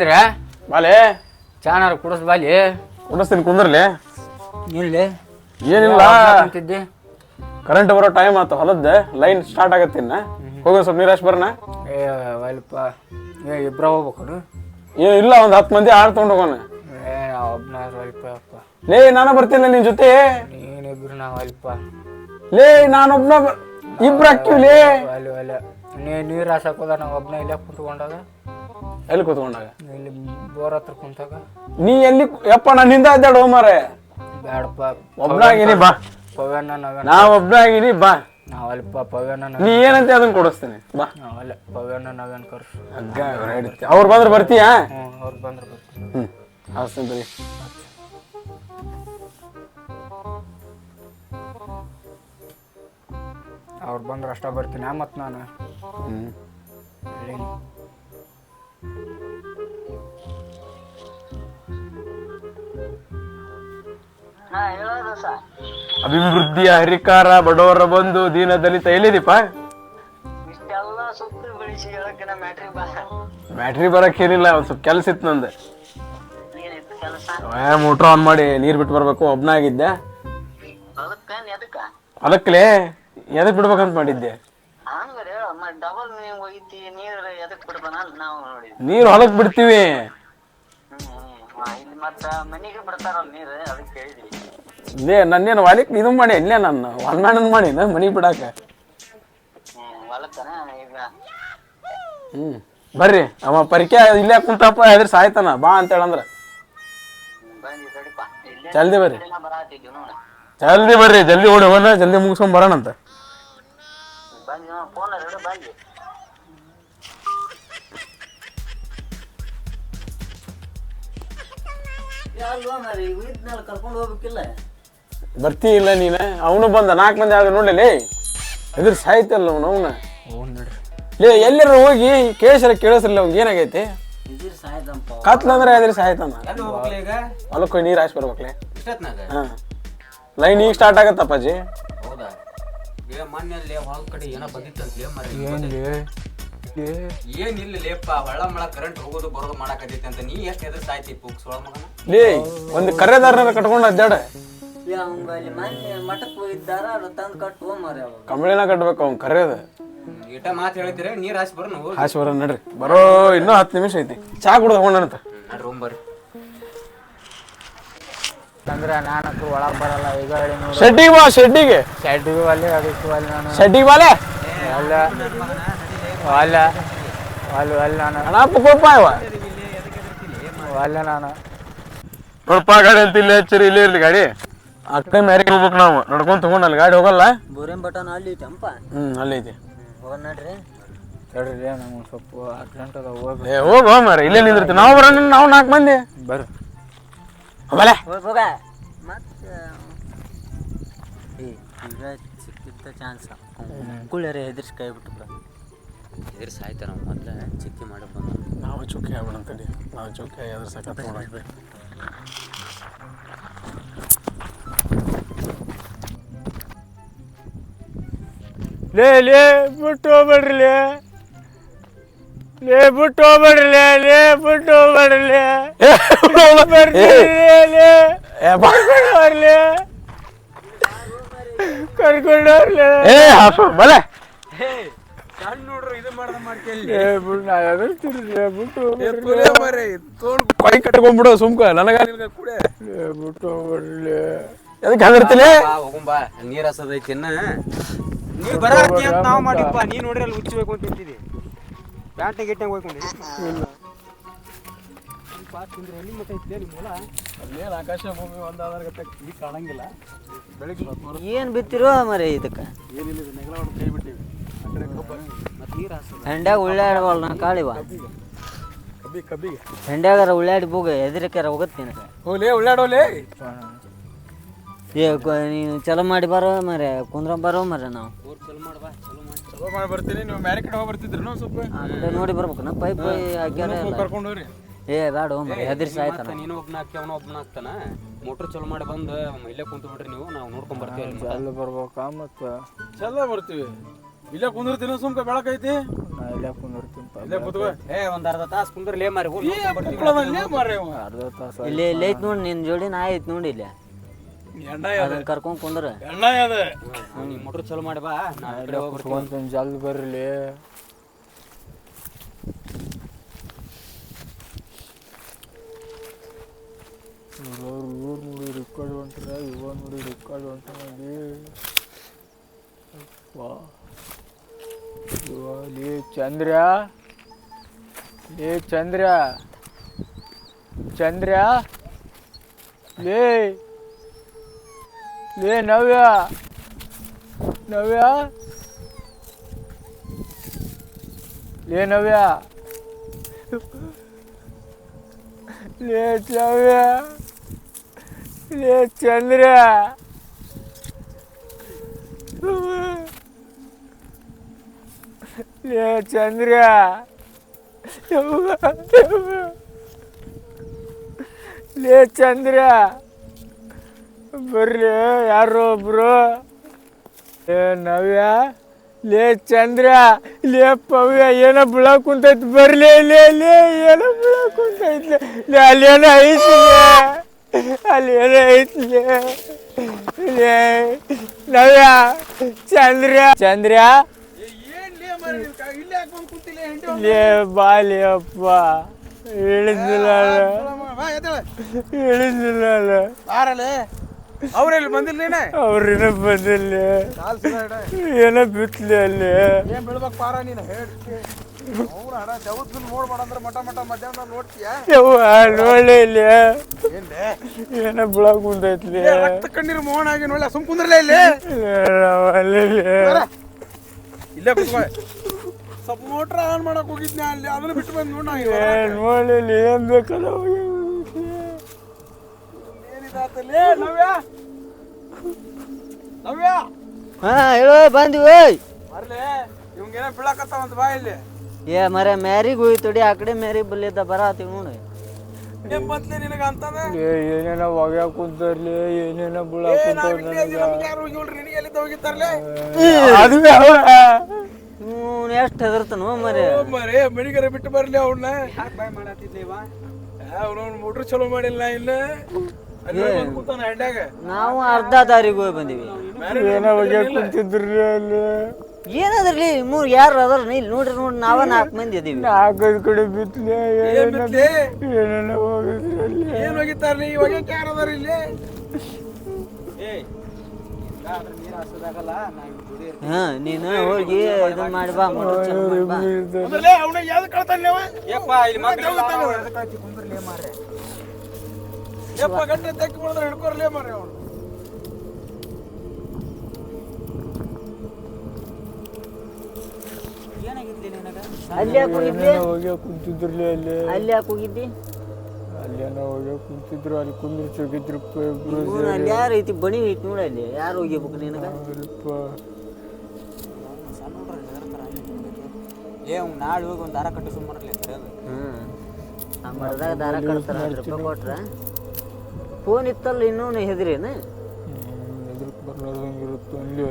ಇದ್ರೆ ಬಾಲೆ. ಚಾನಾರು ಕುಡಿಸ್ ಬಾಲಿ. ಕುಡಿಸ್ತೀನಿ ಕುಂದ್ರಲಿ. ಇಲ್ಲಿ ಏನಿಲ್ಲ. ಅಂತಿದ್ದೆ ಕರೆಂಟ್ ಬರೋ ಟೈಮ್ ಆತು ಹೊಲದ ಲೈನ್ ಸ್ಟಾರ್ಟ್ ಆಗತ್ತಿನ್ನ ಹೋಗೋ ಸ್ವಲ್ಪ ನೀರಾಶ್ ಬರೋಣ ಏ ವಲ್ಪ. ಏ ಇಬ್ರ ಹೋಗ್ಬೇಕು ಏ ಇಲ್ಲ ಒಂದು ಹತ್ತು ಮಂದಿ ಆಡ್ ತಗೊಂಡ್ ಹೋಗೋಣ. ಏ ಸ್ವಲ್ಪ ಅಪ್ಪ. ಲೇ ನಾನು ಬರ್ತೀನಿ ನಿನ್ ಜೊತೆ. ನೀನಿಬ್ರು ನಾವು ಅಲ್ಪ ಲೇ ನಾನೊಬ್ನ ಇಬ್ರು ಹಾಕಿವ್ ಲೇ. ನೀರು ಹಾಸಕ್ ಹೋದ ನಾವು ಒಬ್ನ ಇಲ್ಲೇ ಕುಂತ್ಕೊಂಡಾಗ. ಎಲ್ಲಿ ಕೂತ್ಕೊಂಡಾಗ? ಇಲ್ಲಿ ಬೋರ್ ಹತ್ರ ಕುಂತಾಗ. ನೀ ಎಲ್ಲಿ ಯಪ್ಪ ನನ್ನಿಂದ ಅದ್ದಾಡ ಮಾರೆ ಬೇಡಪ್ಪ ಒಬ್ನಾಗಿನಿ ಬಾ. ಪವ್ಯನ ನಾವೇನ ನಾ ಒಬ್ನಾಗಿನಿ ಬಾ. ನಾವು ಅಲ್ಪ ಪವ್ಯನ ನೀ ಏನಂತ ಅದನ್ನ ಕೊಡಿಸ್ತೀನಿ? ಬಾ. ನಾವು ಅಲ್ಲ ಪವ್ಯನ ನಾವೇನು ಕರ್ಸು. ಹಗ್ಗ ಅವ್ರು ಬಂದ್ರೆ ಬರ್ತೀಯಾ? ಹ್ಞೂ ಅವ್ರು ಬಂದ್ರೆ ಬರ್ತೀನಿ. ಹ್ಞೂ ಹಾಸ್ತೀನಿ ಬರೀ ಅವ್ರು ಬಂದ್ರೆ ಅಷ್ಟ ಬರ್ತೀನಿ. ಮತ್ತು ನಾನು. ಹ್ಞೂ ಹೇಳೀನಿ. ಹಾ ಹೇಳೋದು ಸ ಅಭಿವೃದ್ಧಿಯ ಹರಿಕಾರ ಬಡವರ ಬಂದು ದೀನ ದಲಿತ ಎಲ್ಲಿದೀಪ ಬ್ಯಾಟ್ರಿ ಬರಕ್ ಏನಿಲ್ಲ ಒಂದ್ ಸ್ವಲ್ಪ ಕೆಲ್ಸ ಇತ್ತು ನಂದು. ಮೋಟ್ರ್ ಆನ್ ಮಾಡಿ ನೀರ್ ಬಿಟ್ಟು ಬರ್ಬೇಕು ಒಬ್ನಾಗಿದ್ದೆ ಹೊಲಕ್ಲೆ ಎದಕ್ ಬಿಡ್ಬೇಕಂತ ಮಾಡಿದ್ದೆ? ನೀರ್ ಹೊಲಕ್ ಬಿಡ್ತೀವಿ. ಲೇ ನನ್ನೇನು ಹೊಲಕ್ ಇದು ಮಾಡಿ ಇಲ್ಲೇ ನನ್ನ ಹೊಲ್ನಾಡನ್ ಮಾಡಿ ಮನಿ ಬಿಡಾಕ ಹ್ಮ್ ಬರ್ರಿ ಅವ ಪರಿಕೆ ಇಲ್ಲೇ ಕುಂತಪ್ಪ ಅದ್ರ ಸಾಯ್ತಾನ. ಬಾ ಅಂತ ಹೇಳಂದ್ರ ಜಲ್ದಿ ಬರ್ರಿ. ಜಲ್ದಿ ಬರ್ರಿ ಜಲ್ದಿ ಓಡಿ ಹೋಗೋಣ ಜಲ್ದಿ ಮುಗಿಸ್ಕೊಂಡ್ ಬರೋಣಂತ. ಅಲ್ವಾ ಮರಿ? ಇದ್ನಲ್ಲಿ ಕರ್ಕೊಂಡು ಹೋಗ್ಬೇಕಿಲ್ಲ. ಬರ್ತಿ ಇಲ್ಲ ನೀನ. ಅವನು ಬಂದ. ನಾಲ್ಕು ಮಂದಿ ಆಗ ನೋಡಲಿ ಎದುರು ಸಾಯ್ತಲ್ಲ ಅವನು ಅವನ. ಲೇ ಎಲ್ಲರೂ ಹೋಗಿ ಕೇಶರ ಕೇಳಿಸ್ರಲ್ಲ ಅವ್ನಿಗೆ ಏನಾಗೈತಿ? ಕತ್ಲಂದ್ರೆ ಎದುರು ಸಾಯ್ತಾನ? ಎಲ್ಲಿ ಹೋಗ್ಬೇಕ್ಲೆ ಈಗ? ಹೊಲಕ್ಕೆ ಹೋಗಿ ನೀರು ಹಾಕಿ ಬರ್ಬೇಕ್ಲೆ ಇಷ್ಟೊತ್ನಾಗ? ಹಾ. ಲೈನ್ ಈಗ ಸ್ಟಾರ್ಟ್ ಆಗತ್ತಪ್ಪಾಜಿ. ಹೌದಾ? ಮೊನ್ನೆ ಹೊಲ ಕಡೆ ಏನೋ ಏ ಏನಿಲ್ಲ ಲೇಪ ಹೊಳ್ಳ ಮಳ ಕರೆಂಟ್ ಹೋಗೋದು ಬರೋದು ಮಾಡಾಕತ್ತೈತಿ ಅಂತ ನೀ ಎಷ್ಟು ಎದುರು ಸಾಯ್ತಿ ಪುಕ್ಸ್ ಒಳ ಮಗನ? ಲೇ ಒಂದು ಕರೆದಾರನ ಕಟ್ಕೊಂಡು ಅದ್ದಾಡ ಅವಂಗ ಅಲ್ಲಿ ಮೊನ್ನೆ ಮಠಕ್ಕೆ ಹೋಗಿದ್ದಾರ ಅದು ತಂದು ಕಟ್ಟು ಹೋಗ್ಮಾರಿ ಅವಾಗ. ಕಂಬಳಿನ ಕಟ್ಬೇಕು ಅವ್ನು ಕರೆಯದ ಈಟ ಮಾತು ಹೇಳ್ತೀರಿ ನೀರ್ ಹಾಸಿ ಬರೋಣ ಹೋಗಿ ಹಾಸಿ ಬರೋ ನಡ್ರಿ. ಬರೋ ಇನ್ನೂ ಹತ್ತು ನಿಮಿಷ ಐತಿ. ಚಾ ಕುಡ್ದು ನಡ್ರಿ ರೂಮ್ ಬರ್ರಿ. ಅಂದ್ರೆ ನಾನಕ್ಕೂ ಒಳಗೆ ಬರಲ್ಲ ಈಗ ಹೇಳಿ ನೋಡು. ಶೆಡ್ಡಿಗೆ ಬಾ ಶೆಡ್ಡಿಗೆ. ಶೆಡ್ಡಿಗೂ ಅಲ್ಲಿ ಅದಕ್ಕೂ ಅಲ್ಲಿ ನಾನು ಶೆಡ್ಡಿಗೆ ಬಾಲೆ. ಅಲ್ಲ. ಅಲ್ಲ ಅಲ್ಲಿ ಅಲ್ಲಿ ನಾನು ಅಣ್ಣಪ್ಪ ಕೊಪ್ಪ ಇವ ಅಲ್ಲ ನಾನು ನೋಡಪ್ಪ ಗಾಡಿ ಅಂತ ಇಲ್ಲೇ ಹಚ್ಚಿರಿ ಇಲ್ಲೇ ಇರ್ಲಿ ಗಾಡಿ. ಅಕ್ಕ ಮ್ಯಾರಿಗೆ ಹೋಗ್ಬೇಕು ನಾವು. ನಡ್ಕೊಂಡು ತಗೊಂಡ್ ಅಲ್ಲಿ ಗಾಡಿ ಹೋಗಲ್ಲ. ಬೋರಿನ ಬಟನ್ ಅಲ್ಲಿ ಹೋಗೋಣ ನಡ್ರಿ. ಹೇಳ್ರಿ ನಮ್ಗೆ ಸ್ವಲ್ಪ ಅರ್ಜೆಂಟ್ ಅದ ಹೋಗಿ ಏ ಹೋಗಿ ಮಾರ ಇಲ್ಲೇ ನಿಂದಿರ್ತೀವಿ. ನಾವು ಬರೋಣ ನಾವು ನಾಲ್ಕು ಮಂದಿ. ಬರ್ರಿ. ಹೋಗಲ್ಲ ಹೋಗ್ ಹೋಗ. ಮತ್ತೆ ಈಗ ಸಿಕ್ಕಿದ್ದ ಚಾನ್ಸ್ ಕುಳ್ಳರೆ ಹೆದರ್ಸಿ ಕೈ ಬಿಟ್ಟು ಎದುರು ಸಾಯ್ತಾರ ನಾವು ಮೊದ್ಲ ಚಿಕ್ಕಿ ಮಾಡಿ ಬಂದ ನಾವು ಚುಕ್ಕಿ ಆಗೋಣ ಅಂತೇಳಿ ನಾವು ಚುಕ್ಕಿ ಎದುರು ಸಕತ್ ನೋಡ ಲೇ ಲೇ ಬಿಟ್ಟು ಹೋಗ್ಬೇಡ್ರಿ ಲೇ. ಲೇ ಬಿಟ್ಟು ಹೋಗ್ಬೇಡ್ರಿ ಲೇ ಲೇ ಬಿಟ್ಟು ಹೋಗ್ಬೇಡ್ರಿ ಲೇ. ಬರ್ಲಿ ಲೇ ಕರ್ಕೊಂಡವ್ರಲೇ ಕರ್ಕೊಂಡವ್ರಲೇ ಏ ಹಾಸು ಬಲೆ. ನಾ ಕಟ್ಕೊಂಡ್ಬಿಡು ಸುಮ್ಕ ನನಗ ಬಿಟ್ಟು ಎದಕ್ಕೆ ಹೋಗುಂಬಾ ನೀರ್ ಹಸದೈತಿ ಇನ್ನ. ನೀವ್ ಬರಾಕಿ ಅಂತ ನಾವ್ ಮಾಡಿಪ್ಪ ನೀ ನೋಡ್ರಿ ಅಲ್ಲಿ ಉಚ್ಚಬೇಕು ಅಂತ ತಿಂತಿದಿ ಪ್ಯಾಂಟ್ ಗಿಟ್ಟೆ ಹೋಗ್ಕೊಂಡಿ ಆಕಾಶ ಭೂಮಿ ಒಂದಾದ್ರ ಕಾಣಂಗಿಲ್ಲ. ಬೆಳಗ್ಗೆ ಏನು ಬಿತ್ತಿರೋ ಮರೆ ಇದಕ್ಕೆ? ಏನಿಲ್ಲ ನೆಗಲ ಹೊಡೆದು ಕೈ ಬಿಟ್ಟಿವಿ. ಹೆಂಡ್ಯಾಗ ಉಳ್ಳಾಡವಲ್ಲ ನಾ ಕಾಳಿವ ಕಬ್ಬಿ ಕಬ್ಬಿಗೆ ಹೆಂಡ್ಯಾಗಾರ ಉಳ್ಳಾಡಿ ಬೋಗ ಎದರಿಕಾರ ಹೋಗುತ್ತೆ ನಿನಗೆ. ಉಳ್ಳಾಡೋಲೆ ಏ ನೀನು ಚಲೋ ಮಾಡಿ ಬರೋ ಮರೆ ಕುಂದ್ರ ಬರೋ ಮರೆ ನಾವು. ನೋಡಿ ಚಲೋ ಮಾಡಿ ಬರ್ತೀನಿ ನೀವು ಬ್ಯಾರೆ ಕಡೆ ಹೋಗಿ ಬರ್ತಿದ್ರು ಸ್ವಲ್ಪ. ಆ ಕಡೆ ನೋಡಿ ಬರ್ಬೇಕನ ಪೈಪ್ ಹಾಕ್ಯಾರ ಕರ್ಕೊಂಡು ಹೋಗ್ರಿ. ಏ ಬೇಡ ಮರೆ ಹೆದರ್ಸಿ ಆಯ್ತಾನ ನೀನು ಒಬ್ಬನ ಹಾಕಿ ಅವನ ಒಬ್ನ ಹಾಕ್ತಾನ. ಮೋಟ್ರ್ ಚಲೋ ಮಾಡಿ ಬಂದು ಇಲ್ಲೇ ಕುಂತು ಬಿಡ್ರಿ ನೀವು ನಾವು ನೋಡ್ಕೊಂಡ್ ಬರ್ತೀವಿ. ಅಲ್ಲಿ ಬರ್ಬೇಕಾ ಮತ್ತು. ಚಲೋ ಬರ್ತೀವಿ. ಇಲ್ಲೇ ಕುಂದಿರ್ತೀನಿ ಸುಮ್ಕ ಬೆಳಕೈತಿ? ನಾ ಇಲ್ಲೇ ಕುಂದಿರ್ತೀನಪ್ಪ ಇಲ್ಲೇ ಕೂತ್ಕೋ. ಏ ಒಂದ್ ಅರ್ಧ ತಾಸು ಕುಂದ್ರಲೇ ಮಾರಿ ಅರ್ಧ ತಾಸು ಇಲ್ಲಿ ಇಲ್ಲಿ ಐತ್ ನೋಡಿ ನಿನ್ ಜೋಡಿ ನಾ ಐತ್ ನೋಡಿ ಇಲ್ಲಿ. ಎಣ್ಣ ಅದನ್ನ ಕರ್ಕೊಂಡ್ ಕುಂದ್ರ. ಎಣ್ಣ ಅದ. ಮೋಟ್ರ್ ಚಲೋ ಮಾಡಿ ಬಾ ನಾ ಆ ಕಡೆ ಹೋಗ್ಬಿಡ್ತೀನಿ ಕುತ್ಕೊಂತೀನಿ ಜಲ್ದಿ ಇವ್ರವ್ರು ಇವ್ರು ನೋಡಿ ರೆಕಾರ್ಡ್ ಹೊಂಟ್ರ ಇವ ನೋಡಿ ರೆಕಾರ್ಡ್ ಅಪ್ಪಾ. ಇವ ಲೇ ಚಂದ್ರ ಲೇ ಚಂದ್ರ ಚಂದ್ರ ಲೇ ಲೇ ನವ್ಯ ನವ್ಯ ಲೇ ನವ್ಯ ಲೇ ನವ್ಯ ಲೇ ಲೇ ಚಂದ್ರ. ಲೇ ಚಂದ್ರ. ಬರ್ರಿ, ಯಾರೋ ಒಬ್ರು. ಏ ನವ್ಯ. ಲೇ ಚಂದ್ರ. ಲೇ ಪವ್ಯ, ಏನೋ ಬೀಳಕ್ ಕುಂತೈತಿ. ಬರ್ಲಿ, ಲೇ ಲೇ, ಏನೋ ಬೀಳಕ್ ಕುಂತೈತಿ. ಲೇ ಅಲ್ಲಿ ಏನೋ ಐತಿ ಏನೋ ಐತಿ, ಲೇ. ಲೇ, ನವ್ಯ, ಚಂದ್ರ. ಚಂದ್ರ ಲೇ ಬಾಲಿ ಅಪ್ಪ ಹೇಳಿದ್ದಿಲ್ಲ ಹೇಳಿದ್ದಿಲ್ಲ ಆರಲೆ ಅವ್ರೆಲ್ಲಿ ಬಂದಿಲ್ಲ ಅವ್ರೇನೋ ಬಂದಿಲ್ಲ. ಏನೋ ಬಿತ್ಲಿ ಅಲ್ಲಿ? ಏನ್ ಬೀಳ್ಬೇಕು ಪಾರ ನೀನು? ಹೇಳಿ. ಅವ್ರ ಹಣ ದೇವದ್ ನೋಡ್ಬೇಡ ಅಂದ್ರೆ ಮಧ್ಯಾಹ್ನ ನೋಡ್ತೀಯ? ಯವ್ವ ನೋಡ್ಲಿ ಇಲ್ಲಿ. ಏನೋ ಬಿಳಕ್ ಏ, ರಕ್ತ ಕಣ್ಣೀರು ಮೋಹನ್ ಆಗಿ ನೋಡ್ಲ? ಸುಮ್ ಕುಂದ್ರಲೇ ಇಲ್ಲಿ? ಇಲ್ಲೇ ಕುತ್ಕೋ. ಸ್ವಲ್ಪ ಮೋಟ್ರ್ ಆನ್ ಮಾಡಕ್ ಹೋಗಿದ್ನ ಅಲ್ಲಿ ಅದನ್ನ ಬಿಟ್ಟು ಬಂದ್ ನೋಡ ನೋಡ್ಲಿ ಏನ್ ಬೇಕಲ್ಲ ಏನಿದಾತಲ್ಲೇ? ನವ್ಯ? ನವ್ಯ? ಹಾ ಹೇಳೋ ಬಂದ್ವಿ ಬರ್ಲೆ. ಇವಂಗೇನ ಬೀಳಕತ್ತಾವಂತ ಬಾ ಇಲ್ಲಿ. ಏ ಮರ ಮ್ಯಾರಿಗ್ ಹೋಯ್ತು ತೊಡಿ ಆ ಕಡೆ ಮ್ಯಾರಿಗ್ ಬಲ್ಲಿದ್ದ ಬರತ್ತೀವಿ ನೋಡಿ. ಏನ್ ಬಂತ್ಲೆ ನಿನಗ ಅಂತಂದ ಏನೇನೋ ಒಗ್ಯಾಕ ಕುಂತಾರ್ಲಿ ಏನೇನೋ ಅದೀವಿ, ಯಾರು ಹೋಗಿ ನೋಡ್ರಿ ನಿನಗೆ. ಎಲ್ಲಿಂದ ಹೋಗಿತ್ತಾರಲೆ ಅದು ಯಾವ ಇವ್ನು ಎಷ್ಟು ಹೆದರ್ತಾನೋ ಮರೆ. ಮರೇ ಮಣಿಗರ ಬಿಟ್ಟು ಬರ್ಲಿ ಅವ್ನ ಯಾಕೆ ಬಾಯ್ ಮಾಡತ್ತಿದ್ಲಿ ಇವ? ಅವ್ನವ್ನ ಮೋಟ್ರ್ ಚಲೋ ಮಾಡಿಲ್ಲ ಇಲ್ಲ ನಾವು ಅರ್ಧ ದಾರಿಗೆ ಹೋಗಿ ಬಂದೀವಿ. ಏನೋ ಒಗ್ಯಾಕ ಕುಂತಿದ್ರಿ ಅಲ್ಲಿ? ಏನದ್ರಲ್ಲಿ ಮೂರ್ ಯಾರು ಅದಾರ ಇಲ್ಲಿ ನೋಡ್ರಿ ನೋಡ್ರಿ ನಾವ ನಾಲ್ಕು ಮಂದಿ ಅದೀವಿ ನಾಲ್ಕೈದು ಕಡೆ ಬಿತ್ತಲೆ ಏನ್ ಏನೇನೋ ಇವಾಗ ಯಾರು ಅದಾರ ಇಲ್ಲಿ? ಹಾ ನೀನು ಹೋಗಿ ಇದನ್ನ ಮಾಡಿ ಬಾ ಮೋಟರ್ ಚಾಲು ಮಾಡಿ ಬಾ ಆಮೇಲೆ ಅವ್ನಿಗೆ ಯಾವ್ದು ಕಳ್ತಾನೆ ಅವ? ಯಪ್ಪ ಇಲ್ಲಿ ಮಕ್ಕಳು ಕುಂದ್ರಲೇ ಮಾರ್ರೆ. ಯಪ್ಪ ಗಂಟೆ ತೆಕ್ಕಿ ಮಾಡಿದ್ರೆ ಹಿಡ್ಕೊರ್ಲೇ ಮಾರ್ರೆ ಅವ್ನು. ಅಲ್ಲಿ ಯಾಕೆ ಹೋಗಿದ್ದಿ? ಹೋಗಿ ಒಗ್ಯಾಕ ಕುಂತಿದ್ರಲಿ ಅಲ್ಲಿ. ಅಲ್ಲಿ ಯಾಕೆ ಹೋಗಿದ್ದಿ? ಅಲ್ಲೇನೋ ಹೋಗಿ ಕುಂತಿದ್ರು ಅಲ್ಲಿ ಇಬ್ರು ಇವ್ನು ಅಲ್ಲಿ ಯಾರು ಐತಿ ಬಣಿ ಐತಿ ನೋಡಿ ಅಲ್ಲಿ? ಯಾರು ಹೋಗಿಬೇಕು ನಿನಗ? ಏ ಅವ್ನು ನಾಳೆ ಹೋಗಿ ಒಂದು ದಾರ ಕಟ್ಟಿ ಸುಮ್ಮನೆ ಹ್ಮ್. ಆ ಮರದಾಗ ದಾರ ಕಟ್ತಾರ ರೂಪಾಯಿ ಕೊಟ್ರ? ಫೋನ್ ಇತ್ತಲ್ಲ ಇನ್ನೂ ಹೆದ್ರೇನ ಎದ್ರಕ್ ಬರ್ಲಾರ್ದಂಗೆ ಇರುತ್ತೆ ಅಲ್ಲಿ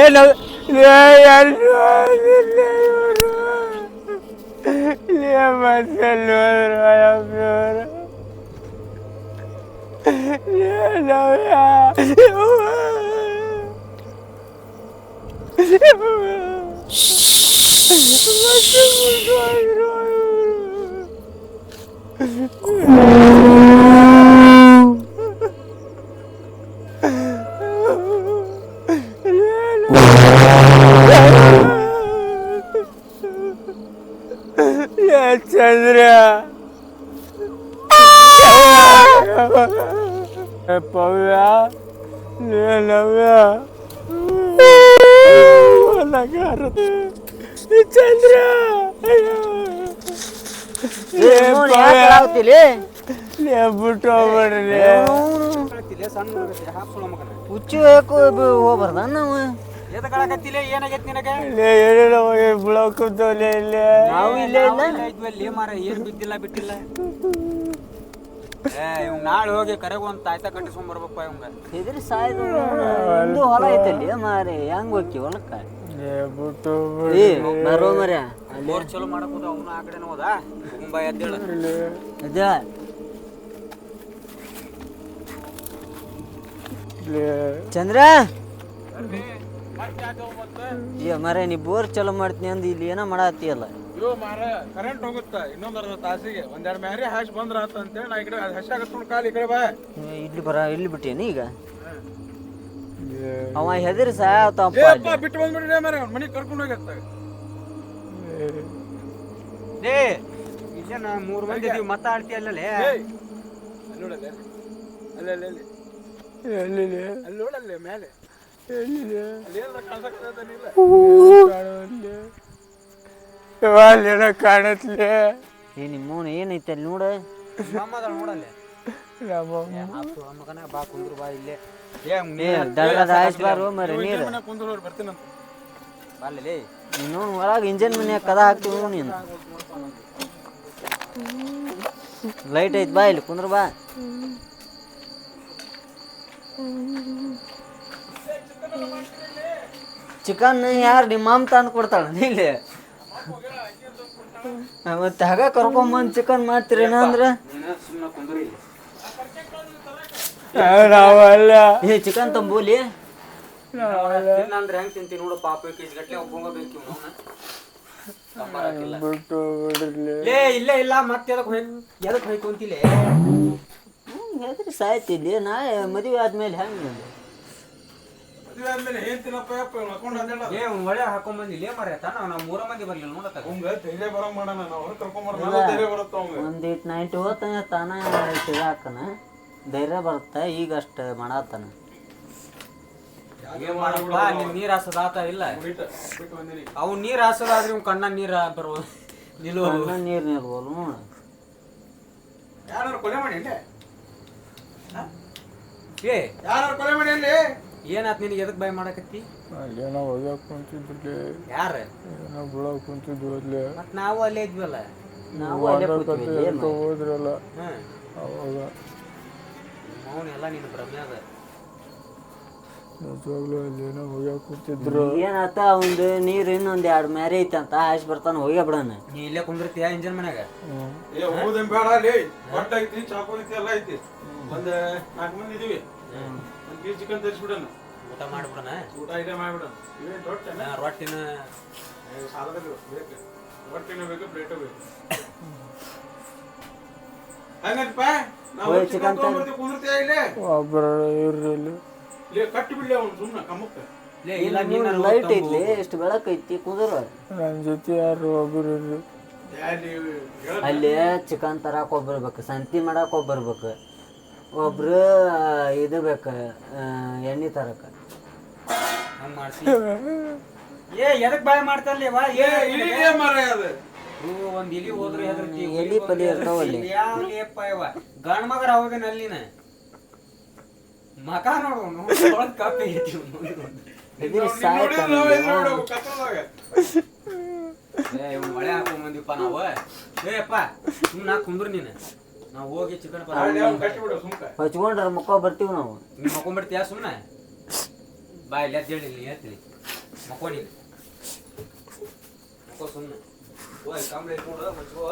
ಏನು ಯಾರು ಲೇ ಮತ್ತಲ್ಲಿ ಹೋದ್ರು ಅಯ್ಯಪ್ಪನವ್ರು. ಲೇ ನವ್ಯ. ಮತ್ತೆ ಮುಗ್ದೋದ್ರು Oh, ಏನಾಗೈತಿ ನಿನಗೆ? ಲೇ ಏನೇನೋ ಹೋಗಿ ಬೀಳಾಕುತ್ತವಲ್ಲ ಇಲ್ಲೇ. ನಾವು ಇಲ್ಲೇ ಇಲ್ಲ. ಇಲ್ಲ ಇದ್ವಿ ಅಲ್ಲಿ ಮಾರ ಏನ್ ಬಿದ್ದಿಲ್ಲ ಬಿಟ್ಟಿಲ್ಲ. ಏ ಇವ್ ನಾಳೆ ಹೋಗಿ ಕರೆಗೆ ಒಂದು ತಾಯ್ತ ಕಟ್ಟಿಸ್ಕೊಂಡ್ ಬರ್ಬೇಕು ಇವಂಗ ಹೆದರಿ ಸಾಯ್ದು ಒಂದು ಹೊಲ ಐತಲ್ಲಿ ಮಾರಿ ಹೆಂಗ್ ಹೋಗಿ ಹೊಲಕ್ಕ? ಬಿಟ್ಟು ಏ ಹೋಗ್ಬೇಡ್ರಿ ಬರೋ ಮರ್ಯ ಅಲ್ಲಿ ಬೋರ್ ಚಲೋ ಅವನು ಆ ಕಡೆನ ಹೋದ. ಗುಂಬ ಎದ್ದೇಳ. ಅದ ಚಂದ್ರ? ಏ ಮರ ನೀ ಬೋರ್ ಚಲೋ ಮಾಡ್ತೀನಿ ಅಂದ್ ಇಲ್ಲಿ ಏನೋ ಮಾಡತ್ತೀಯಲ್ಲ. ಮಾರ ಕರೆಂಟ್ ಹೋಗುತ್ತ? ಇನ್ನೊಂದ್ ಅರ್ಧ ತಾಸಿಗೆ. ಒಂದೆರಡು ಮ್ಯಾರಿ ಹ್ಯಾಶ್ ಬಂದ್ರ ಆತ ಅಂತೇಳಿ ನಾ ಈ ಕಡೆ ಹಸಾಗತ್ತ ಕಾಲ್ ಈ ಕಡೆ ಬಾ. ಇಲ್ಲಿ ಬರ ಇಲ್ಲಿ ಬಿಟ್ಟೇನಿ ಈಗ? ಅವ ಹೆದರಿ ಏಪ್ಪ ಬಿಟ್ಟು ಬಂದ್ಬಿಡ್ರಿ ಮಾರ ಮನಿಗ್ ಕರ್ಕೊಂಡು ಹೋಗತ್ತ ಲೇ ಇಲ್ಲೇ ನಾ ಮೂರ್ ಮಂದಿ ಇದೀವಿ ಮತ್ತ ಆಡ್ತಿ ಅಲ್ಲಲೇ ಅಲ್ಲಿ ನೋಡಲ್ಲ? ಅಲ್ಲಿ ನೋಡಲ್ಲ ಮೇಲೆ ಅಲ್ಲೇನೋ ಕಾಣತ್ಲೆ? ಏ ನಿಮ್ಮವನ ಏನೈತೆ ಅಲ್ಲಿ ನೋಡ? ನೋಡಲ್ಲೇ? ನಮ್ಮ ಮಗನ ಬಾ ಕುಂದ್ರು ಬಾ ಇಲ್ಲೇ. ಮರ ನೀರು. ಮನೆ ನೀನು ಒಳಗೆ ಇಂಜನ್ ಮನ್ಯಾಗ ಕದ ಹಾಕ್ತೀವಿ ನೀನು. ಲೈಟ್ ಐತ್ ಬಾ ಇಲ್ಲಿ ಕುಂದ್ರ ಬಾ. ಚಿಕನ್ ಯಾರು ನಿಮ್ಮ ಮಾಮ್ ತಂದು ಕೊಡ್ತಾಳ ಇಲ್ಲಿ ಮತ್ತೆ ಹಾಗ ಕರ್ಕೊಂಬಂದು ಚಿಕನ್ ಮಾಡ್ತೀರೇನ ಅಂದ್ರೆ? ನಾವಲ್ಲ. ಏ ಚಿಕನ್ ತಂಬೂಲಿ? ತಿನ್ನಂದ್ರೆ ಹೆಂಗ್ ತಿಂತೀನಿ ನೋಡು ಪಾಪ ಕೆಜಿ ಗಟ್ಟಲೆ ಬೇಕು ಬಿಟ್ಟು ಲೇ ಇಲ್ಲ ಇಲ್ಲ ಮತ್ತೆ ಎದಕ್ ಹೋಯ್ ಎದಕ್ ಹೋಯ್ತು ಅಂತಿಲ್ಲ ಸಾಯ್ತಿದ್ದೆ. ನಾ ಮದುವೆ ಆದ್ಮೇಲೆ ಹೆಂಗೆ ಏ ಅವ್ನು ಒಳ್ಳೆ ಹಾಕೊಂಡ್ ಬಂದಿಲ್ಲ. ಏ ಮರ್ಯಾತ ನಾವು ಮೂರ ಮಂದಿ ಬರ್ಲಿಲ್ಲ ನೋಡತ್ತ ಒಂದಿಟ್ಟು ನೈಂಟಿ ಹೋತಾನ ತಾನ ಸಿಗಾಕನ ಧೈರ್ಯ ಬರುತ್ತೆ ಈಗ ಅಷ್ಟು ಮಾಡತ್ತಾನ ನೀರ್ ಹಾಸದಾತ ಇಲ್ಲ. ಅವ್ ನೀರ್ ಹಾಸದಾದ್ರೆ ಇವ್ ಕಣ್ಣ ನೀರ್ ಬರ್ಬೋದು. ನಿಲ್ವ ನೀರ್ ನಿಲ್ಬೋದು ನೋಡ. ಯಾರು ಕೊಲೆ ಮಾಡಿ ಇಲ್ಲಿ? ಏ ಏನಾತ್ ನಿನಗೆ ಎದಕ್ ಬಾಯ್ ಮಾಡಕತ್ತಿ? ಏನೋ ಹೋಗ್ಯಾಕ ಕುಂತಿದ್ರಿ ಯಾರ? ಏನೋ ಕುಂತಿದ್ವು ಅಲ್ಲೇ ಮತ್ ನಾವು ಅಲ್ಲೇ ಇದ್ವಲ್ಲ. ನಾವು ಅಲ್ಲೇ ಹೋದ್ರಲ್ಲ. ಹ್ಮ್ ಅವಾಗ ಎಲ್ಲ ನಿನ್ನ ಭ್ರಮ್ಯಾದ ನಿಜವಾಗ್ಲೂ ಅಲ್ಲೇನೋ ಹೋಗ್ಯಾಕ ಕುಂತಿದ್ರು. ಏನಾತ ಅವಂದು ನೀರು ಇನ್ನೊಂದು ಎರಡು ಮ್ಯಾರೆ ಅಂತ ಆಶ್ ಬರ್ತಾನ ಹೋಗ್ಯ ಬಿಡೋಣ. ನೀ ಇಲ್ಲೇ ಕುಂದಿರ್ತೀಯ ಇಂಜನ್ ಮನ್ಯಾಗ? ಏ ಹೋದೇನ್ ಬೇಡ ಅಲ್ಲಿ. ಹೊಟ್ಟ ಐತಿ ಚಾಕು ಐತಿ ಎಲ್ಲ ಐತಿ. ಒಂದು ನಾಲ್ಕು ಮಂದಿ ಇದೀವಿ. ಒಂದು ಕೆಜಿ ಚಿಕನ್ ತರಿಸ್ಬಿಡೋಣ. ಊಟ ಮಾಡ್ಬಿಡಣ? ಊಟ ಇಲ್ಲೇ ಮಾಡ್ಬಿಡೋಣ. ಇವೇನ್ ರೊಟ್ಟಿ ನಾ ರೊಟ್ಟಿನ ಸಾಲದಲ್ಲಿ ಬೇಕು. ರೊಟ್ಟಿನ ಬೇಕು ಪ್ಲೇಟು ಬೇಕು. ಹಂಗಂತಪ್ಪ ನಾವು ಹೋಯ್ ಚಿಕನ್ ಚಿಕನ್ ತಗೊಂಡ್ಬರ್ತೀವಿ ಕುಂದಿರ್ತೀಯ ಇಲ್ಲೇ? ಒಬ್ಬರ ಇರ್ರಿ ಇಲ್ಲಿ. ಇಲ್ಲಿ ಕಟ್ಟಿ ಬಿಡ್ಲಿ ಅವ್ನು ಸುಮ್ಮನೆ ಕಮ್ಮಕ್ಕೆ. ಲೇ ಇಲ್ಲ ನೀನ್ ಲೈಟ್ ಐತಿ ಎಷ್ಟು ಬೆಳಕೈತಿ ಕುದುರ ನನ್ನ ಜೊತೆ ಯಾರು ಒಬ್ಬರು ಇರ್ರಿ ಅಲ್ಲಿ ಚಿಕನ್ ತರಕ್ ಒಬ್ಬರ್ಬೇಕು ಸಂತಿ ಮಾಡಕ್ ಒಬ್ಬರ್ಬೇಕು ಒಬ್ರು ಇದು ಬೇಕ ಎಣ್ಣೆ ತರಕ. ಮಾಡ್ಸಿ ಏ ಎದಕ್ ಬಾಯ್ ಮಾಡ್ತಾರಲ್ಲ ವಾ ಏ ಇಲ್ಲಿಗೆ ಮರ ಅದು. ಒಂದ್ ಇಲಿ ಹೋದ್ರೆ ಹೆದರ್ತಿ ಎಲಿ ಪಲಿ ಇರ್ತಾವಲ್ಲಿ. ಅಲ್ಲಿ ಲೇಪ ಇವ? ಗಂಡ ಮಗರ ಅವಾಗೇನ ಅಲ್ಲಿನ ಮಕ ನೋಡು ಒಳಗ್ ಕಾಪಿ ಐತಿ ಮಳೆ ಹಾಕೊಂಡ್ ಬಂದಿಪ್ಪ ನಾವು. ಏ ಅಪ್ಪ ಸುಮ್ಮನೆ ನಾ ಕುಂದ್ರ ನೀನು. ನಾವು ಹೋಗಿ ಚಿಕನ್ ಹಚ್ಕೊಂಡ್ರ ಮುಖ ಬರ್ತೀವಿ ನಾವು. ನೀನು ಮಕ್ಕೊಂಡ್ಬಿಡ್ತೀಯ ಸುಮ್ಮನೆ ಬಾ ಇಲ್ಲಿ ಎದ್ದು ಹೇಳಿ ಇಲ್ಲಿ ಹೇಳ್ತೀನಿ ಮಕ್ಕೊಂಡಿಲ್ಲ ಮಕ್ಕೋ ಸುಮ್ಮನೆ ಓಯ್ ಕಾಂಬ್ಳೆ ಇಟ್ಕೊಂಡು ಹೊಚ್ಕೋ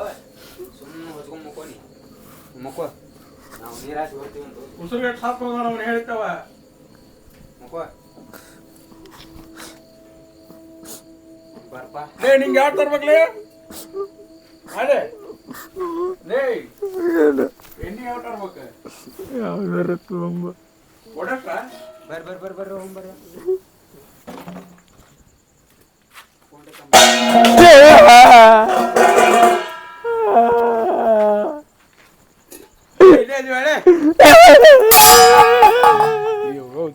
ಸುಮ್ಮನೆ ಹೊಚ್ಕೊಂಡ್ ಮಕ್ಕೋ ನೀ ಮಕ್ಕೋ. ನಾವು ನೀರು ಹಾಕಿ ಬರ್ತೀವಿ ಅಂತ ಉಸಿರುಗಟ್ಟು ಸಾಕು ಅವನು ಹೇಳ್ತಾವ ಮಕ್ಕೋ. ಬರ್ಪಾ. ಲೇ ನಿಂಗೆ ಯಾರು ತರ್ಬೇಕ್ಲೇ? ಅದೇ. ಲೇ. ಎಣ್ಣೆ ಯಾವ ತರ್ಬೇಕು? ಯಾವ್ದಾರ ತುಂಬ ಬರ್ರಿ ಬರ್ರಿ ಬರ್ರಿ.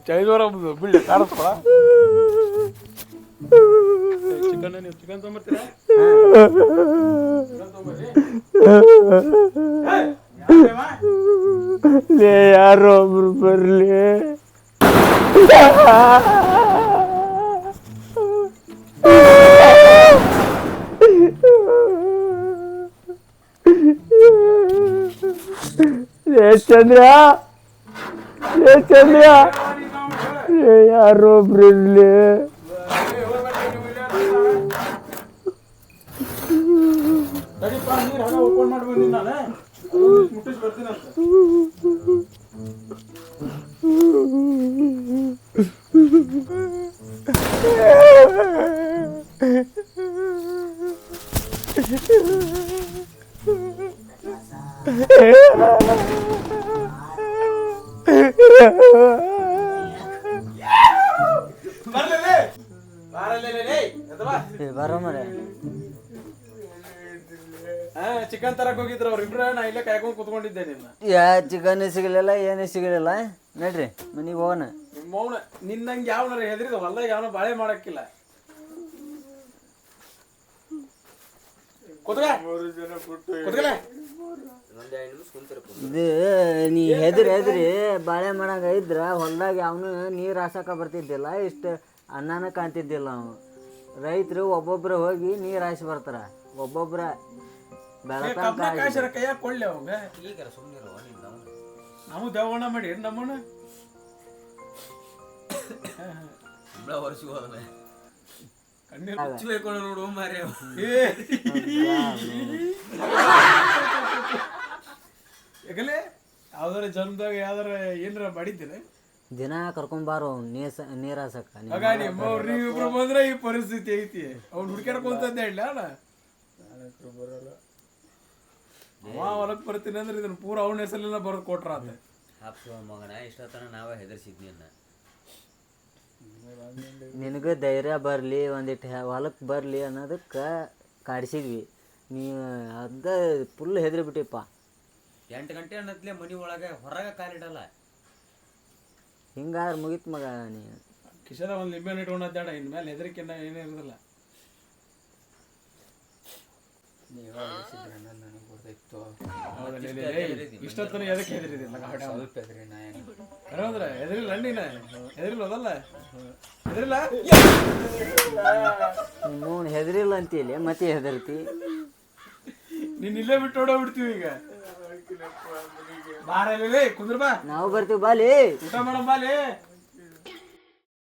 ಚೈದವರ ಬಿಡ್ಲಿ ಕಾಣಿಸ್ಕೊಳ ಚಿಕನ್ ಚಿಕನ್ ತೊಗೊಂಬರ್ತೀರಾ ಯಾರೋ ಒಬ್ರು ಬರ್ಲಿ. ಲೇ ಚಂದ್ರ ಲೇ ಚಂದ್ರ ಲೇ ಯಾರೋ ಒಬ್ರು ಇರ್ಲಿ ಬರೋ ಮರೆ ಚಿಕನ್ ತರಕ್ ಹೋಗಿದ್ರು ಅವ್ರಿಬ್ರ ನಾ ಇಲ್ಲೇ ಕಾಯ್ಕೊಂಡು ಕುತ್ಕೊಂಡಿದ್ದೆ ನಿನ್ನ ಯಾ, ಚಿಕನ್ ಸಿಗಲಿಲ್ಲ, ಏನೇ ಸಿಗಲಿಲ್ಲ? ನಡ್ರಿ, ಮನೆಗೆ ಹೋಗೋಣ. ಮೌನ ನಿನ್ನಂಗೆ ಯಾವನಾರ ಹೆದ್ರಿದ ಹೊಲ್ದಾಗ ಯಾವನ ಬಾಳೆ ಮಾಡಕ್ಕಿಲ್ಲ ಕುತ್ಕ ಕುತ್ಕಲೆ ಇದು ನೀ ಹೆದ್ರಿ ಹೆದ್ರಿ ಬಾಳೆ ಮಾಡಂಗ ಇದ್ರ ಹೊಲ್ದಾಗ ಅವನು ನೀರು ಹಾಸಕ ಬರ್ತಿದ್ದಿಲ್ಲ ಇಷ್ಟು ಅನ್ನನ ಕಾಣ್ತಿದ್ದಿಲ್ಲ ಅವನು. ರೈತರು ಒಬ್ಬೊಬ್ರು ಹೋಗಿ ನೀರು ಹಾಸಿ ಬರ್ತಾರ. ಒಬ್ಬೊಬ್ರ ಕಾಯ್ಸರ ಕೈಯಾಗ ಕೊಳ್ಳಿ ಅವಂಗ? ನಾವು ದೇವಗಣ ಮಾಡಿ ನಮ್ಮಣ್ಣ ಕಣ್ಣೀರು ನೋಡು ಮಾರ್ಯ ಏ. ಯಾಕಲೆ ಯಾವ್ದಾರ ಜನ್ಮದಾಗ ಯಾವ್ದಾರ ಏನಾರ ಮಾಡಿದ್ದೇನೆ ದಿನ ಕರ್ಕೊಂಬಾರು ನೀರ್ ನೀರು ಹಾಸಕ ಆಗ ನಿಮ್ಮವ್ರು ಇಬ್ರು ಬಂದ್ರೆ ಈ ಪರಿಸ್ಥಿತಿ ಐತಿ. ಅವ್ನು ಹುಡ್ಕ್ಯಾಡ್ಕೊಂತಂದೆ ಹೇಳ ಅವ ಹೊಲಕ್ ಬರ್ತೀನಿ ಅಂದ್ರೆ ಇದನ್ನ ಪೂರ ಅವನ ಹೆಸರೆಲ್ಲ ಬರ್ದು ಕೊಟ್ರ ಅಂತ ಮಗನ ಇಷ್ಟೊತ್ತನ ನಾವೇ ಹೆದರ್ಸಿದ್ನಿ ಅನ್ನ ನಿನಗೆ ಧೈರ್ಯ ಬರಲಿ ಒಂದಿಟ್ಟು ಹೊಲಕ್ಕೆ ಬರಲಿ ಅನ್ನೋದಕ್ಕೆ ಕಾಡಿಸಿದ್ವಿ. ನೀವು ಅದ ಫುಲ್ ಹೆದರಿ ಬಿಟ್ಟಿಪ್ಪ ಎಂಟು ಗಂಟೆ ಅನ್ನತ್ಲೆ ಮನೆ ಒಳಗೆ ಹೊರಗೆ ಕಾಲಿಡಲ್ಲ ಹಿಂಗಾದ್ರೆ ಮುಗಿತ್ ಮಗ ನೀ. ಕಿಶದ ಒಂದು ಲಿಂಬೆ ಇಟ್ಕೊಂಡು ಇನ್ ಮೇಲೆ ಹೆದರಿಕೆ ಏನೇ ಇರೋದಿಲ್ಲ. ಇಷ್ಟೊತ್ತನ ಎದಕ್ಕೆ ಹೆದರಿದಿಲ್ಲ ಕರೋದ್ರ ಹೆದರಿಲ್ಲ ನೀನ ಹೆದರಿಲ್ಲ ಅದಲ್ಲ ಹೆದರಿಲ್ಲ? ನೀವು ಹೆದರಿಲ್ಲ ಅಂತೀಲಿ ಮತ್ತೆ ಹೆದರ್ತಿ? ನೀನ್ ಇಲ್ಲೇ ಬಿಟ್ಟು ಓಡೋಗ್ಬಿಡ್ತೀವಿ ಈಗ. ಬಾರಲ್ಲಿ ಕುಂದ್ರ ಬಾ ನಾವು ಬರ್ತೀವಿ ಬಾಲಿ ಊಟ ಮಾಡಮ್ ಬಾಲಿ